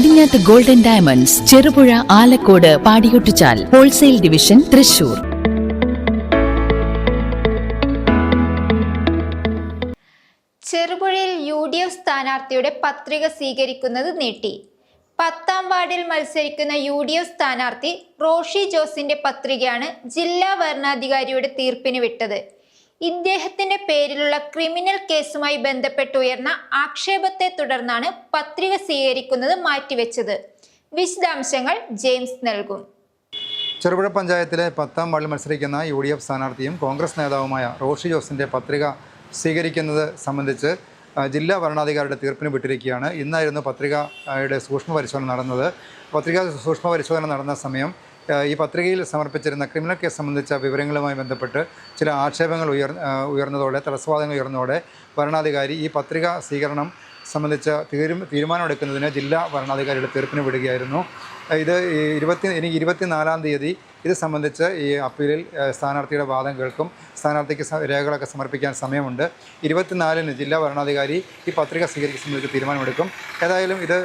കടിഞ്ഞാത്ത് golden diamonds Cherupuzha Alakode Padiyottuchal wholesale division Thrissur ചെറുപുഴയിൽ U D F സ്ഥാനാർത്ഥിയുടെ പത്രിക സ്വീകരിക്കുന്നത് നീട്ടി. പത്താം വാർഡിൽ മത്സരിക്കുന്ന യു ഡി എഫ് സ്ഥാനാർത്ഥി റോഷി ജോസിന്റെ പത്രികയാണ് ജില്ലാ വരണാധികാരിയുടെ തീർപ്പിന് വിട്ടത്. ഇദ്ദേഹത്തിന്റെ പേരിലുള്ള ക്രിമിനൽ കേസുമായി ബന്ധപ്പെട്ട് ഉയർന്ന ആക്ഷേപത്തെ തുടർന്നാണ് പത്രിക സ്വീകരിക്കുന്നത് മാറ്റിവെച്ചത്. വിശദാംശങ്ങൾ ജെയിംസ് നൽകും. ചെറുപുഴ പഞ്ചായത്തിലെ പത്താം വാർഡിൽ മത്സരിക്കുന്ന യു ഡി എഫ് സ്ഥാനാർത്ഥിയും കോൺഗ്രസ് നേതാവുമായ റോഷി ജോസിന്റെ പത്രിക സ്വീകരിക്കുന്നത് സംബന്ധിച്ച് ജില്ലാ ഭരണാധികാരിയുടെ തീർപ്പിന് വിട്ടിരിക്കുകയാണ്. ഇന്നായിരുന്നു പത്രികയുടെ സൂക്ഷ്മ പരിശോധന നടന്നത്. പത്രിക സൂക്ഷ്മ പരിശോധന നടന്ന സമയം ഈ പത്രികയിൽ സമർപ്പിച്ചിരുന്ന ക്രിമിനൽ കേസ് സംബന്ധിച്ച വിവരങ്ങളുമായി ബന്ധപ്പെട്ട് ചില ആക്ഷേപങ്ങൾ ഉയർ ഉയർന്നതോടെ തടസ്സവാദങ്ങൾ ഉയർന്നതോടെ ഭരണാധികാരി ഈ പത്രിക സ്വീകരണം സംബന്ധിച്ച തീരു തീരുമാനമെടുക്കുന്നതിന് ജില്ലാ ഭരണാധികാരിയുടെ തീർപ്പിന് വിടുകയായിരുന്നു. ഇത് ഇരുപത്തി ഇനി ഇരുപത്തിനാലാം തീയതി ഇത് സംബന്ധിച്ച് ഈ അപ്പീലിൽ സ്ഥാനാർത്ഥിയുടെ വാദം കേൾക്കും. സ്ഥാനാർത്ഥിക്ക് രേഖകളൊക്കെ സമർപ്പിക്കാൻ സമയമുണ്ട്. ഇരുപത്തിനാലിന് ജില്ലാ ഭരണാധികാരി ഈ പത്രിക സ്വീകരിക്കുന്ന സംബന്ധിച്ച് തീരുമാനമെടുക്കും. ഏതായാലും ഇത്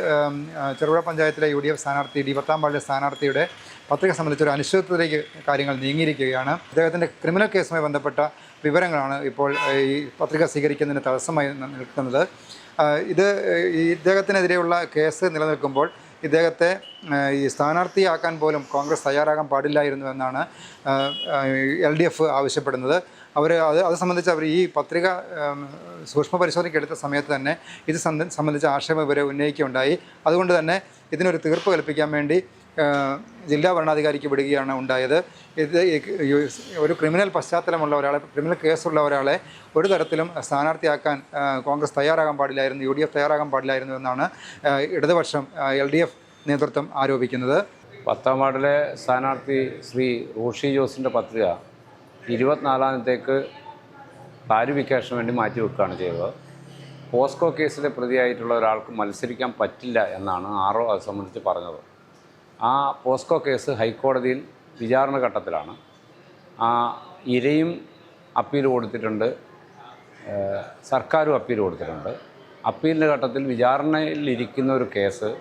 ചെറുപുഴ പഞ്ചായത്തിലെ യു ഡി എഫ് സ്ഥാനാർത്ഥി ഡി. പത്താം വാർഡിലെ സ്ഥാനാർത്ഥിയുടെ പത്രിക സംബന്ധിച്ച് ഒരു അനിശ്ചിതത്വത്തിലേക്ക് കാര്യങ്ങൾ നീങ്ങിയിരിക്കുകയാണ്. അദ്ദേഹത്തിന്റെ ക്രിമിനൽ കേസുമായി ബന്ധപ്പെട്ട വിവരങ്ങളാണ് ഇപ്പോൾ ഈ പത്രിക സ്വീകരിക്കുന്നതിന് തടസ്സമായി നിൽക്കുന്നത്. ഇത് ഇദ്ദേഹത്തിനെതിരെയുള്ള കേസ് നിലനിൽക്കുമ്പോൾ ഇദ്ദേഹത്തെ ഈ സ്ഥാനാർത്ഥിയാക്കാൻ പോലും കോൺഗ്രസ് തയ്യാറാകാൻ പാടില്ലായിരുന്നു എന്നാണ് എൽ ഡി എഫ് ആവശ്യപ്പെടുന്നത്. അവർ അത് അത് സംബന്ധിച്ച് അവർ ഈ പത്രിക സൂക്ഷ്മ പരിശോധനയ്ക്ക് എടുത്ത സമയത്ത് തന്നെ ഇത് സംബ- സംബന്ധിച്ച ആക്ഷേപം ഇവരെ ഉന്നയിക്കുകയുണ്ടായി. അതുകൊണ്ട് തന്നെ ഇതിനൊരു തീർപ്പ് കൽപ്പിക്കാൻ വേണ്ടി ജില്ലാ ഭരണാധികാരിക്ക് വിടുകയാണ് ഉണ്ടായത്. ഇത് ഒരു ക്രിമിനൽ പശ്ചാത്തലമുള്ള ഒരാളെ ക്രിമിനൽ കേസുള്ള ഒരാളെ ഒരു തരത്തിലും സ്ഥാനാർത്ഥിയാക്കാൻ കോൺഗ്രസ് തയ്യാറാകാൻ പാടില്ലായിരുന്നു യു ഡി എഫ് തയ്യാറാകാൻ പാടില്ലായിരുന്നു എന്നാണ് ഇടതുപക്ഷം എൽ ഡി എഫ് നേതൃത്വം ആരോപിക്കുന്നത്. പത്താം വാർഡിലെ സ്ഥാനാർത്ഥി ശ്രീ റോഷി ജോസിന്റെ പത്രിക ഇരുപത്തിനാലാമത്തേക്ക് ക്ലാരിഫിക്കേഷന് വേണ്ടി മാറ്റിവെക്കുകയാണ് ചെയ്തത്. പോസ്കോ കേസിലെ പ്രതിയായിട്ടുള്ള ഒരാൾക്ക് മത്സരിക്കാൻ പറ്റില്ല എന്നാണ് ആറോ അത് സംബന്ധിച്ച് പറഞ്ഞത്. ആ പോസ്കോ കേസ് ഹൈക്കോടതിയിൽ വിചാരണ ഘട്ടത്തിലാണ്. ആ ഇരയും അപ്പീൽ കൊടുത്തിട്ടുണ്ട്. സർക്കാരും അപ്പീൽ കൊടുത്തിട്ടുണ്ട്. അപ്പീലിന്റെ ഘട്ടത്തിൽ വിചാരണയിലിരിക്കുന്ന ഒരു കേസ്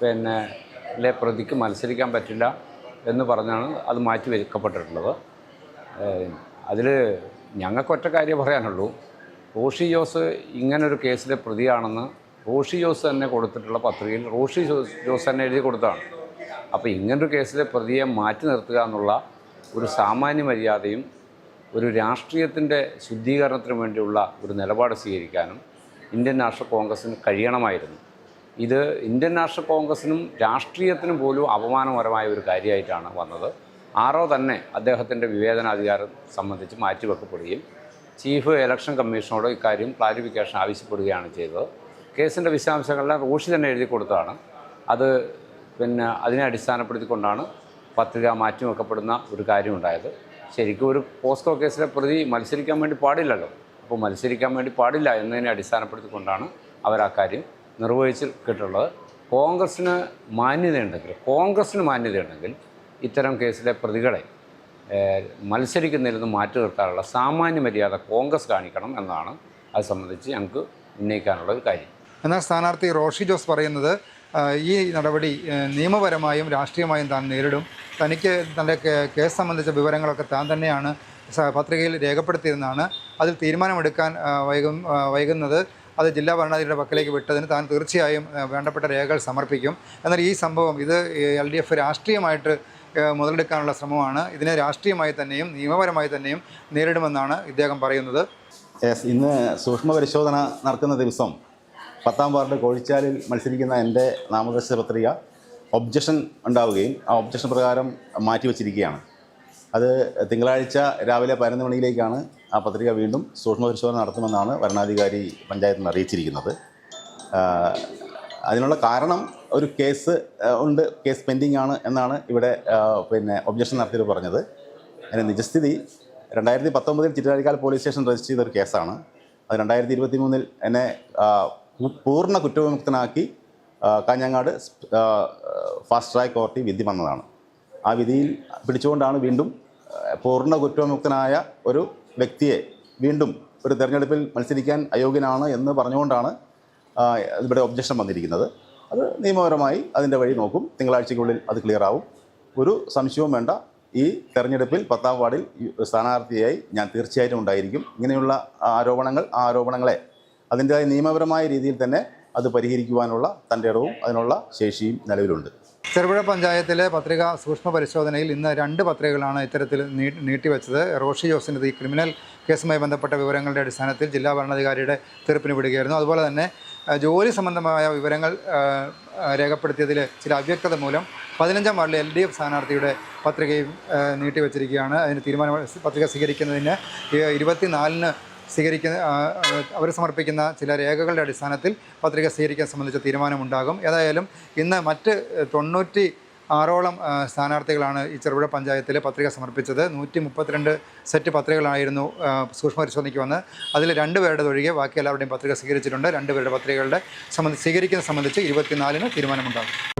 പിന്നെ ലെ പ്രതിക്ക് മത്സരിക്കാൻ പറ്റില്ല എന്ന് പറഞ്ഞാണ് അത് മാറ്റി വെക്കപ്പെട്ടിട്ടുള്ളത്. അതിൽ ഞങ്ങൾക്കൊറ്റ കാര്യം പറയാനുള്ളൂ. റോഷി ജോസ് ഇങ്ങനൊരു കേസിലെ പ്രതിയാണെന്ന് റോഷി ജോസ് തന്നെ കൊടുത്തിട്ടുള്ള പത്രികയിൽ റോഷി ജോസ് ജോസ് തന്നെ എഴുതി കൊടുത്തതാണ്. അപ്പോൾ ഇങ്ങനൊരു കേസിലെ പ്രതിയെ മാറ്റി നിർത്തുക എന്നുള്ള ഒരു സാമാന്യ മര്യാദയും ഒരു രാഷ്ട്രീയത്തിന്റെ ശുദ്ധീകരണത്തിന് വേണ്ടിയുള്ള ഒരു നിലപാട് സ്വീകരിക്കാനും ഇന്ത്യൻ നാഷണൽ കോൺഗ്രസ്സിന് കഴിയണമായിരുന്നു. ഇത് ഇന്ത്യൻ നാഷണൽ കോൺഗ്രസ്സിനും രാഷ്ട്രീയത്തിനും പോലും അപമാനകരമായ ഒരു കാര്യമായിട്ടാണ് വന്നത്. ആറോ തന്നെ അദ്ദേഹത്തിന്റെ വിവേചനാധികാരം സംബന്ധിച്ച് മാറ്റിവെക്കപ്പെടുകയും ചീഫ് ഇലക്ഷൻ കമ്മീഷനോട് ഇക്കാര്യം ക്ലാരിഫിക്കേഷൻ ആവശ്യപ്പെടുകയാണ് ചെയ്തത്. കേസിന്റെ വിശദാംശങ്ങളെല്ലാം റോഷി തന്നെ എഴുതി കൊടുത്തതാണ്. അത് പിന്നെ അതിനെ അടിസ്ഥാനപ്പെടുത്തിക്കൊണ്ടാണ് പത്രിക മാറ്റിവെക്കപ്പെടുന്ന ഒരു കാര്യം കാര്യമുണ്ടായത്. ശരിക്കും ഒരു പോസ്കോ കേസിലെ പ്രതി മത്സരിക്കാൻ വേണ്ടി പാടില്ലല്ലോ. അപ്പോൾ മത്സരിക്കാൻ വേണ്ടി പാടില്ല എന്നതിനെ അടിസ്ഥാനപ്പെടുത്തിക്കൊണ്ടാണ് അവർ ആ കാര്യം നിർവഹിച്ചിട്ടുള്ളത്. കോൺഗ്രസ്സിന് മാന്യതയുണ്ടെങ്കിൽ കോൺഗ്രസ്സിന് മാന്യതയുണ്ടെങ്കിൽ ഇത്തരം കേസിലെ പ്രതികളെ മത്സരിക്കുന്നതിൽ നിന്ന് മാറ്റി നിർത്താനുള്ള സാമാന്യ മര്യാദ കോൺഗ്രസ് കാണിക്കണം എന്നാണ് അത് സംബന്ധിച്ച് ഞങ്ങൾക്ക് ഉന്നയിക്കാനുള്ള ഒരു കാര്യം. എന്നാൽ സ്ഥാനാർത്ഥി റോഷി ജോസ് പറയുന്നത് ഈ നടപടി നിയമപരമായും രാഷ്ട്രീയമായും താൻ നേരിടും. തനിക്ക് തന്റെ കേസ് സംബന്ധിച്ച വിവരങ്ങളൊക്കെ താൻ തന്നെയാണ് പത്രികയിൽ രേഖപ്പെടുത്തിയിരുന്നതാണ്. അതിൽ തീരുമാനമെടുക്കാൻ വൈകും വൈകുന്നത് അത് ജില്ലാ ഭരണാധികാരിയുടെ പക്കലേക്ക് വിട്ടതിന് താൻ തീർച്ചയായും വേണ്ടപ്പെട്ട രേഖകൾ സമർപ്പിക്കും. എന്നാൽ ഈ സംഭവം ഇത് എൽ ഡി എഫ് രാഷ്ട്രീയമായിട്ട് മുതലെടുക്കാനുള്ള ശ്രമമാണ്. ഇതിനെ രാഷ്ട്രീയമായി തന്നെയും നിയമപരമായി തന്നെയും നേരിടുമെന്നാണ് ഇദ്ദേഹം പറയുന്നത്. ഇന്ന് സൂക്ഷ്മ പരിശോധന നടക്കുന്ന ദിവസം പത്താം വാർഡ് കോഴിച്ചാലിൽ മത്സരിക്കുന്ന എന്റെ നാമനിർദ്ദേശ പത്രിക ഒബ്ജക്ഷൻ ഉണ്ടാവുകയും ആ ഒബ്ജക്ഷൻ പ്രകാരം മാറ്റിവെച്ചിരിക്കുകയാണ്. അത് തിങ്കളാഴ്ച രാവിലെ പതിനൊന്ന് മണിയിലേക്കാണ് ആ പത്രിക വീണ്ടും സൂക്ഷ്മ പരിശോധന നടത്തുമെന്നാണ് ഭരണാധികാരി പഞ്ചായത്തിൽ നിന്ന് അറിയിച്ചിരിക്കുന്നത് അതിനുള്ള കാരണം ഒരു കേസ് ഉണ്ട്. കേസ് പെൻഡിങ് ആണ് എന്നാണ് ഇവിടെ പിന്നെ ഒബ്ജക്ഷൻ നടത്തിയത് പറഞ്ഞത്. അതിന്റെ നിജസ്ഥിതി രണ്ടായിരത്തി പത്തൊമ്പതിൽ ചിറ്റാരിക്കാൽ പോലീസ് സ്റ്റേഷൻ രജിസ്റ്റർ ചെയ്ത ഒരു കേസാണ്. അത് രണ്ടായിരത്തി ഇരുപത്തി മൂന്നിൽ എന്നെ പൂർണ കുറ്റവിമുക്തനാക്കി കാഞ്ഞങ്ങാട് ഫാസ്റ്റ് ട്രാക്ക് കോടതി വിധി വന്നതാണ്. ആ വിധിയിൽ പിടിച്ചുകൊണ്ടാണ് വീണ്ടും പൂർണ കുറ്റവിമുക്തനായ ഒരു വ്യക്തിയെ വീണ്ടും ഒരു തെരഞ്ഞെടുപ്പിൽ മത്സരിക്കാൻ അയോഗ്യനാണ് എന്ന് പറഞ്ഞുകൊണ്ടാണ് ഇവിടെ ഒബ്ജക്ഷൻ വന്നിരിക്കുന്നത്. അത് നിയമപരമായി അതിന്റെ വഴി നോക്കും. തിങ്കളാഴ്ചയ്ക്കുള്ളിൽ അത് ക്ലിയർ ആവും. ഒരു സംശയവും വേണ്ട. ഈ തെരഞ്ഞെടുപ്പിൽ പത്താം വാർഡിൽ സ്ഥാനാർത്ഥിയായി ഞാൻ തീർച്ചയായിട്ടും ഉണ്ടായിരിക്കും. ഇങ്ങനെയുള്ള ആരോപണങ്ങൾ ആ ആരോപണങ്ങളെ അതിന്റെതായ നിയമപരമായ രീതിയിൽ തന്നെ അത് പരിഹരിക്കുവാനുള്ള തന്റെ ഇടവും അതിനുള്ള ശേഷിയും നിലവിലുണ്ട്. ചെറുപുഴ പഞ്ചായത്തിലെ പത്രിക സൂക്ഷ്മ പരിശോധനയിൽ ഇന്ന് രണ്ട് പത്രികകളാണ് ഇത്തരത്തിൽ നീട്ടിവെച്ചത്. റോഷി ജോസിന്റെ ഈ ക്രിമിനൽ കേസുമായി ബന്ധപ്പെട്ട വിവരങ്ങളുടെ അടിസ്ഥാനത്തിൽ ജില്ലാ ഭരണാധികാരിയുടെ തീർപ്പിന് വിടുകയായിരുന്നു. അതുപോലെ തന്നെ ജോലി സംബന്ധമായ വിവരങ്ങൾ രേഖപ്പെടുത്തിയതിൽ ചില അവ്യക്തത മൂലം പതിനഞ്ചാം വാർഡിലെ എൽ ഡി എഫ് സ്ഥാനാർത്ഥിയുടെ പത്രികയും നീട്ടിവെച്ചിരിക്കുകയാണ്. അതിന് തീരുമാനം പത്രിക സ്വീകരിക്കുന്നതിന് ഇരുപത്തിനാലിന് സ്വീകരിക്കുന്ന അവർ സമർപ്പിക്കുന്ന ചില രേഖകളുടെ അടിസ്ഥാനത്തിൽ പത്രിക സ്വീകരിക്കാൻ സംബന്ധിച്ച തീരുമാനമുണ്ടാകും. ഏതായാലും ഇന്ന് മറ്റ് തൊണ്ണൂറ്റി ആറോളം സ്ഥാനാർത്ഥികളാണ് ഈ ചെറുപുഴ പഞ്ചായത്തിൽ പത്രിക സമർപ്പിച്ചത്. നൂറ്റി മുപ്പത്തിരണ്ട് സെറ്റ് പത്രികകളായിരുന്നു സൂക്ഷ്മ പരിശോധനയ്ക്ക് വന്ന് അതിൽ രണ്ട് പേരുടെ ഒഴികെ ബാക്കി എല്ലാവരുടെയും പത്രിക സ്വീകരിച്ചിട്ടുണ്ട്. രണ്ട് പേരുടെ പത്രികകളുടെ സംബന്ധിച്ച് സ്വീകരിക്കുന്നത് സംബന്ധിച്ച് ഇരുപത്തിനാലിന് തീരുമാനമുണ്ടാകും.